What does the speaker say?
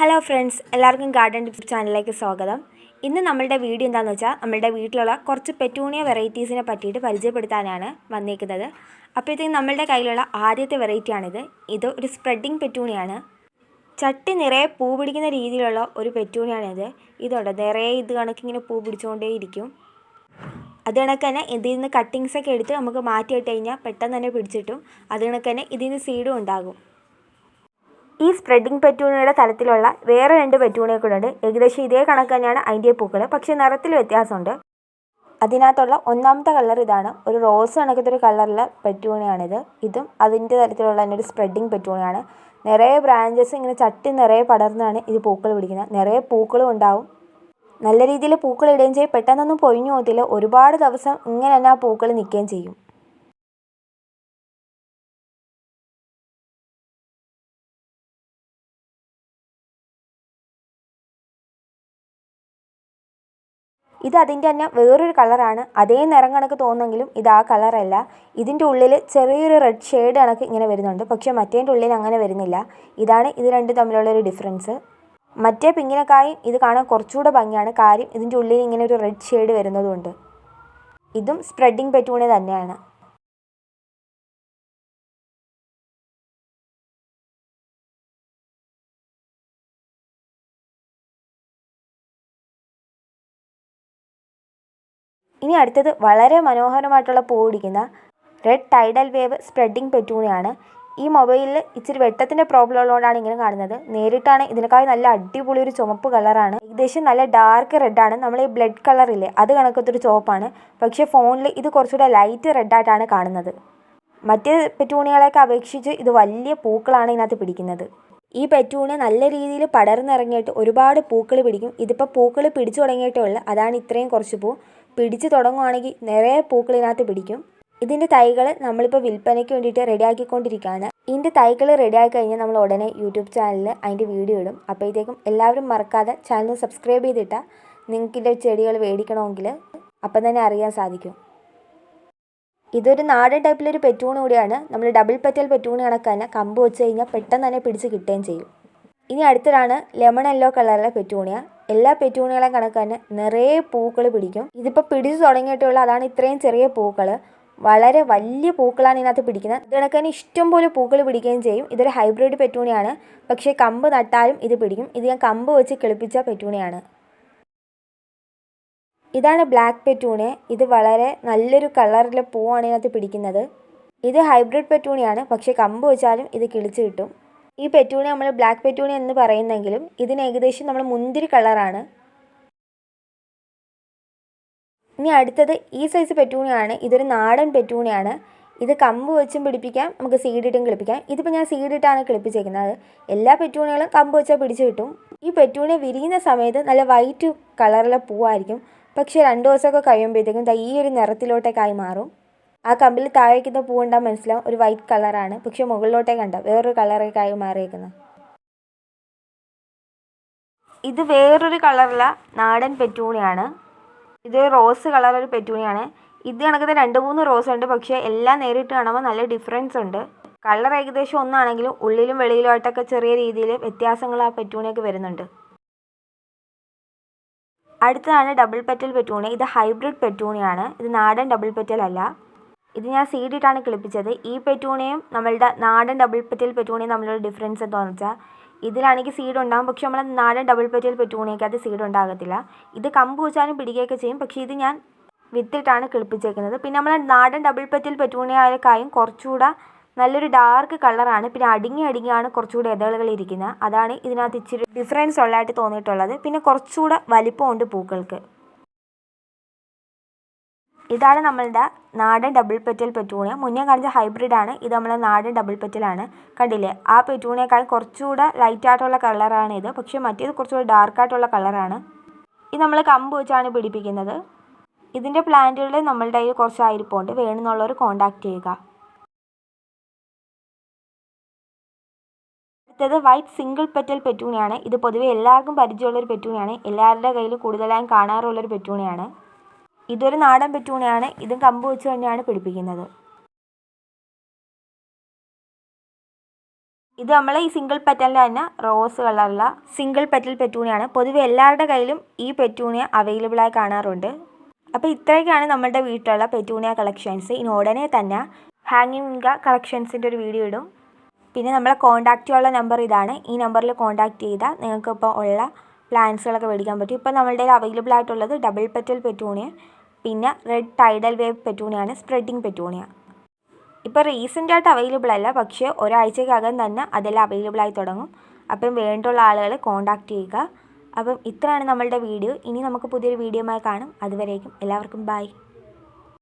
Hello friends എല്ലാവർക്കും garden tips ചാനലിലേക്ക് സ്വാഗതം. ഇന്ന് നമ്മളുടെ വീഡിയോ എന്താണെന്ന് വെച്ചാൽ നമ്മളുടെ വീട്ടിലുള്ള കുറച്ച് പെറ്റൂണിയ വെറൈറ്റീസിനെ പറ്റിയിട്ട് പരിചയപ്പെടുത്താനാണ് വന്നേക്കുന്നത്. അപ്പോഴത്തേക്കും നമ്മളുടെ കയ്യിലുള്ള ആദ്യത്തെ വെറൈറ്റിയാണിത് ഇത് ഒരു സ്പ്രെഡിങ് പെറ്റൂണിയാണ് ചട്ടി നിറയെ പൂ പിടിക്കുന്ന രീതിയിലുള്ള ഒരു പെറ്റൂണിയാണിത് ഇതുണ്ട്. നിറയെ ഇത് കണക്കിങ്ങനെ പൂ പിടിച്ചുകൊണ്ടേയിരിക്കും അത് കണക്ക് തന്നെ ഇതിൽ നിന്ന് കട്ടിങ്സൊക്കെ എടുത്ത് നമുക്ക് മാറ്റി ഇട്ട് കഴിഞ്ഞാൽ പെട്ടെന്ന് തന്നെ പിടിച്ചിട്ടും അത് കണക്ക് തന്നെ ഇതിൽ നിന്ന് സീഡും ഉണ്ടാകും. ഈ സ്പ്രെഡിങ് പെറ്റൂണിയുടെ തലത്തിലുള്ള വേറെ രണ്ട് പെറ്റൂണിയൊക്കെ ഉണ്ട് ഏകദേശം ഇതേ കണക്ക് തന്നെയാണ് അതിന്റെ പൂക്കൾ പക്ഷേ നിറത്തിൽ വ്യത്യാസമുണ്ട്. അതിനകത്തുള്ള ഒന്നാമത്തെ കളർ ഇതാണ്. ഒരു റോസ് കണക്കത്തെ ഒരു കളറിലെ പെറ്റൂണിയാണിത്. ഇതും അതിന്റെ തരത്തിലുള്ള തന്നെ ഒരു സ്പ്രെഡിങ് പെറ്റൂണിയാണ്. നിറയെ ബ്രാഞ്ചസ് ഇങ്ങനെ ചട്ടി നിറയെ പടർന്നാണ് ഇത് പൂക്കൾ പിടിക്കുന്നത്. നിറയെ പൂക്കളും ഉണ്ടാവും. നല്ല രീതിയിൽ പൂക്കൾ ഇടുകയും ചെയ്യും. പെട്ടെന്നൊന്നും പൊഴിഞ്ഞു പോകത്തില്ല. ഒരുപാട് ദിവസം ഇങ്ങനെ തന്നെ ആ പൂക്കൾ നിൽക്കുകയും ചെയ്യും. ഇത് അതിന്റെ തന്നെ വേറൊരു കളറാണ്. അതേ നിറം കണക്ക് തോന്നുമെങ്കിലും ഇത് ആ കളറല്ല. ഇതിന്റെ ഉള്ളിൽ ചെറിയൊരു റെഡ് ഷെയ്ഡ് കണക്ക് ഇങ്ങനെ വരുന്നുണ്ട്. പക്ഷേ മറ്റേന്റെ ഉള്ളിൽ അങ്ങനെ വരുന്നില്ല. ഇതാണ് ഇത് രണ്ടും തമ്മിലുള്ള ഒരു ഡിഫറൻസ് മറ്റേ പിങ്ങിനക്കായും ഇത് കാണാൻ കുറച്ചുകൂടെ ഭംഗിയാണ്. കാര്യം ഇതിന്റെ ഉള്ളിൽ ഇങ്ങനെ ഒരു റെഡ് ഷെയ്ഡ് വരുന്നതുകൊണ്ട് ഇതും സ്പ്രെഡിങ് പെറ്റൂണി തന്നെയാണ്. ഇനി അടുത്തത് വളരെ മനോഹരമായിട്ടുള്ള പൂ പിടിക്കുന്ന റെഡ് ടൈഡൽ വേവ് സ്പ്രെഡിങ് പെറ്റൂണിയാണ്. ഈ മൊബൈലിൽ ഇച്ചിരി വെട്ടത്തിന്റെ പ്രോബ്ലം ഉള്ളതുകൊണ്ടാണ് ഇങ്ങനെ കാണുന്നത്. നേരിട്ടാണ് ഇതിനേക്കാൾ നല്ല അടിപൊളി ഒരു ചുമപ്പ് കളറാണ് ഏകദേശം നല്ല ഡാർക്ക് റെഡാണ് നമ്മൾ ഈ ബ്ലഡ് കളറില്ലേ അത് കണക്കത്തൊരു ചുവപ്പാണ്. പക്ഷേ ഫോണിൽ ഇത് കുറച്ചുകൂടെ ലൈറ്റ് റെഡായിട്ടാണ് കാണുന്നത്. മറ്റ് പെറ്റൂണികളെയൊക്കെ അപേക്ഷിച്ച് ഇത് വലിയ പൂക്കളാണ് ഇതിനകത്ത് പിടിക്കുന്നത്. ഈ പെറ്റൂണി നല്ല രീതിയിൽ പടർന്നിറങ്ങിയിട്ട് ഒരുപാട് പൂക്കൾ പിടിക്കും. ഇതിപ്പോൾ പൂക്കൾ പിടിച്ചു തുടങ്ങിയിട്ടേ ഉള്ളൂ. അതാണ് ഇത്രയും കുറച്ച് പൂ. പിടിച്ച് തുടങ്ങുവാണെങ്കിൽ നിറയെ പൂക്കൾ ഇതിനകത്ത് പിടിക്കും. ഇതിന്റെ തൈകൾ നമ്മളിപ്പോൾ വിൽപ്പനയ്ക്ക് വേണ്ടിയിട്ട് റെഡിയാക്കിക്കൊണ്ടിരിക്കുകയാണ്. ഇതിന്റെ തൈകൾ റെഡിയാക്കി കഴിഞ്ഞാൽ നമ്മൾ ഉടനെ യൂട്യൂബ് ചാനലിൽ അതിന്റെ വീഡിയോ ഇടും. അപ്പോഴത്തേക്കും എല്ലാവരും മറക്കാതെ ചാനൽ സബ്സ്ക്രൈബ് ചെയ്തിട്ടാൽ നിങ്ങൾക്ക് ഇതിന്റെ ചെടികൾ മേടിക്കണമെങ്കിൽ അപ്പം തന്നെ അറിയാൻ സാധിക്കും. ഇതൊരു നാടൻ ടൈപ്പിലൊരു പെറ്റൂണ് കൂടിയാണ്. നമ്മൾ ഡബിൾ പെറ്റൽ പെറ്റൂണ് കണക്ക് തന്നെ കമ്പ് വെച്ച് കഴിഞ്ഞാൽ പെട്ടെന്ന് തന്നെ പിടിച്ച് കിട്ടുകയും ചെയ്യും. ഇനി അടുത്തതാണ് ലെമൺ യെല്ലോ കളറിലെ പെറ്റൂണിയ. എല്ലാ പെറ്റൂണികളെയും കണക്ക് തന്നെ നിറയെ പൂക്കൾ പിടിക്കും. ഇതിപ്പോൾ പിടിച്ചു തുടങ്ങിയിട്ടുള്ള. അതാണ് ഇത്രയും ചെറിയ പൂക്കൾ വളരെ വലിയ പൂക്കളാണ് ഇതിനകത്ത് പിടിക്കുന്നത്. ഇത് കണക്ക് തന്നെ ഇഷ്ടംപോലെ പൂക്കൾ പിടിക്കുകയും ചെയ്യും. ഇതൊരു ഹൈബ്രിഡ് പെറ്റൂണിയാണ്. പക്ഷേ കമ്പ് നട്ടാലും ഇത് പിടിക്കും. ഇത് ഞാൻ കമ്പ് വെച്ച് കിളിപ്പിച്ച പെറ്റൂണിയാണ്. ഇതാണ് ബ്ലാക്ക് പെറ്റൂണിയ. ഇത് വളരെ നല്ലൊരു കളറിലെ പൂവാണ് ഇതിനകത്ത് പിടിക്കുന്നത്. ഇത് ഹൈബ്രിഡ് പെറ്റൂണിയാണ്. പക്ഷേ കമ്പ് വെച്ചാലും ഇത് കിളിച്ച് കിട്ടും. ഈ പെറ്റൂണി നമ്മൾ ബ്ലാക്ക് പെറ്റൂണി എന്ന് പറയുന്നെങ്കിലും ഇതിന് ഏകദേശം നമ്മൾ മുന്തിരി കളറാണ്. ഇനി അടുത്തത് ഈ സൈസ് പെറ്റൂണിയാണ്. ഇതൊരു നാടൻ പെറ്റൂണിയാണ്. ഇത് കമ്പ് വെച്ചും പിടിപ്പിക്കാം. നമുക്ക് സീഡിട്ടും കിളിപ്പിക്കാം. ഇതിപ്പോൾ ഞാൻ സീഡിട്ടാണ് കിളിപ്പിച്ചേക്കുന്നത്. എല്ലാ പെറ്റൂണികളും കമ്പ് വെച്ചാൽ പിടിച്ചു കിട്ടും. ഈ പെറ്റൂണി വിരിയുന്ന സമയത്ത് നല്ല വൈറ്റ് കളറിലെ പൂവായിരിക്കും. പക്ഷേ രണ്ട് ദിവസമൊക്കെ കഴിയുമ്പോഴത്തേക്കും ഈ ഒരു നിറത്തിലോട്ടേക്കായി മാറും. ആ കമ്പിൽ താഴേക്കുന്ന പൂ കണ്ടാൽ മനസ്സിലാവും. ഒരു വൈറ്റ് കളറാണ് പക്ഷെ മുകളിലോട്ടേ കണ്ട? വേറൊരു കളറൊക്കെ ആയി മാറിയേക്കുന്നത് ഇത് വേറൊരു കളറുള്ള നാടൻ പെറ്റൂണിയാണ്. ഇത് റോസ് കളർ ഒരു പെറ്റൂണിയാണ്. ഇത് കണക്കത്തെ രണ്ട് മൂന്ന് റോസ് ഉണ്ട്. പക്ഷേ എല്ലാം നേരിട്ട് കാണുമ്പോൾ നല്ല ഡിഫറൻസ് ഉണ്ട്. കളർ ഏകദേശം ഒന്നാണെങ്കിലും ഉള്ളിലും വെളിയിലുമായിട്ടൊക്കെ ചെറിയ രീതിയിൽ വ്യത്യാസങ്ങൾ ആ പെറ്റൂണിയൊക്കെ വരുന്നുണ്ട്. അടുത്തതാണ് ഡബിൾ പെറ്റൽ പെറ്റൂണി. ഇത് ഹൈബ്രിഡ് പെറ്റൂണിയാണ്. ഇത് നാടൻ ഡബിൾ പെറ്റൽ അല്ല. ഇത് ഞാൻ സീഡിട്ടാണ് കിളിപ്പിച്ചത്. ഈ പെറ്റൂണിയും നമ്മളുടെ നാടൻ ഡബിൾ പെറ്റൽ പെറ്റൂണിയും തമ്മിലുള്ള ഡിഫറൻസ് എന്താണെന്ന് വെച്ചാൽ ഇതിലാണെങ്കിൽ സീഡ് ഉണ്ടാകും പക്ഷെ നമ്മൾ നാടൻ ഡബിൾ പെറ്റൽ പെറ്റൂണിയൊക്കെ അത് സീഡ് ഉണ്ടാകത്തില്ല. ഇത് കമ്പ് വെച്ചാലും പിടിക്കുകയൊക്കെ ചെയ്യും. പക്ഷേ ഇത് ഞാൻ വിത്തിട്ടാണ് കിളിപ്പിച്ചേക്കുന്നത്. പിന്നെ നമ്മൾ നാടൻ ഡബിൾ പെറ്റൽ പെറ്റൂണിയായക്കായും കുറച്ചുകൂടെ നല്ലൊരു ഡാർക്ക് കളറാണ് പിന്നെ അടുങ്ങി അടുങ്ങിയാണ് കുറച്ചുകൂടി ഇതളുകൾ ഇരിക്കുന്നത്. അതാണ് ഇതിനകത്ത് ഇച്ചിരി ഡിഫറൻസ് ഉള്ളതായിട്ട് തോന്നിയിട്ടുള്ളത്. പിന്നെ കുറച്ചുകൂടെ വലിപ്പമുണ്ട് പൂക്കൾക്ക്. ഇതാണ് നമ്മളുടെ നാടൻ ഡബിൾ പെറ്റൽ പെറ്റൂണിയ. മുന്നേ കാണിച്ച ഹൈബ്രിഡ് ആണ്. ഇത് നമ്മളെ നാടൻ ഡബിൾ പെറ്റലാണ് കണ്ടില്ലേ? ആ പെറ്റൂണിയേക്കാൾ കുറച്ചുകൂടെ ലൈറ്റ് ആയിട്ടുള്ള കളറാണ് ഇത്. പക്ഷേ മറ്റേത് കുറച്ചുകൂടെ ഡാർക്ക് ആയിട്ടുള്ള കളറാണ് ഇത് നമ്മൾ കമ്പ് വെച്ചാണ് പിടിപ്പിക്കുന്നത്. ഇതിന്റെ പ്ലാന്റുകൾ നമ്മളുടെ കയ്യിൽ കുറച്ച് ആയിരിപ്പുണ്ട് വേണമെന്നുള്ളവർ കോൺടാക്റ്റ് ചെയ്യുക. അടുത്തത് വൈറ്റ് സിംഗിൾ പെറ്റൽ പെറ്റൂണിയാണ്. ഇത് പൊതുവെ എല്ലാവർക്കും പരിചയമുള്ളൊരു പെറ്റൂണിയാണ്. എല്ലാവരുടെ കയ്യിൽ കൂടുതലായും കാണാറുള്ളൊരു പെറ്റൂണിയാണ്. ഇതൊരു നാടൻ പെറ്റൂണിയാണ് ഇതും കമ്പ് വെച്ച് തന്നെയാണ് പിടിപ്പിക്കുന്നത്. ഇത് നമ്മൾ ഈ സിംഗിൾ പെറ്റലിന്റെ തന്നെ റോസ് കളറുള്ള സിംഗിൾ പെറ്റൽ പെറ്റൂണിയാണ്. പൊതുവെ എല്ലാവരുടെ കയ്യിലും ഈ പെറ്റൂണിയ അവൈലബിൾ ആയി കാണാറുണ്ട്. അപ്പോൾ ഇത്രയൊക്കെയാണ് നമ്മളുടെ വീട്ടിലുള്ള പെറ്റൂണിയ കളക്ഷൻസ് ഇനി ഉടനെ തന്നെ ഹാങ്ങിങ് കളക്ഷൻസിന്റെ ഒരു വീഡിയോ ഇടും. പിന്നെ നമ്മളെ കോൺടാക്റ്റ് ചെയ്യാനുള്ള നമ്പർ ഇതാണ്. ഈ നമ്പറിൽ കോൺടാക്റ്റ് ചെയ്താൽ നിങ്ങൾക്ക് ഇപ്പോൾ ഉള്ള പ്ലാൻസുകളൊക്കെ മേടിക്കാൻ പറ്റും. ഇപ്പോൾ നമ്മളുടെ അവൈലബിൾ ആയിട്ടുള്ളത് ഡബിൾ പെറ്റൽ പെറ്റൂണിയ പിന്നെ റെഡ് ടൈഡൽ വേവ് പെറ്റൂണിയാണ് സ്പ്രെഡിങ് പെറ്റൂണിയ. ഇപ്പോൾ റീസെന്റ് ആയിട്ട് അവൈലബിൾ അല്ല പക്ഷേ ഒരാഴ്ചക്കകം തന്നെ അതെല്ലാം അവൈലബിൾ ആയി തുടങ്ങും. അപ്പം വേണ്ടുള്ള ആളുകൾ കോൺടാക്റ്റ് ചെയ്യുക. അപ്പം ഇത്രയാണ് നമ്മളുടെ വീഡിയോ ഇനി നമുക്ക് പുതിയൊരു വീഡിയോമായി കാണും. അതുവരേക്കും എല്ലാവർക്കും ബൈ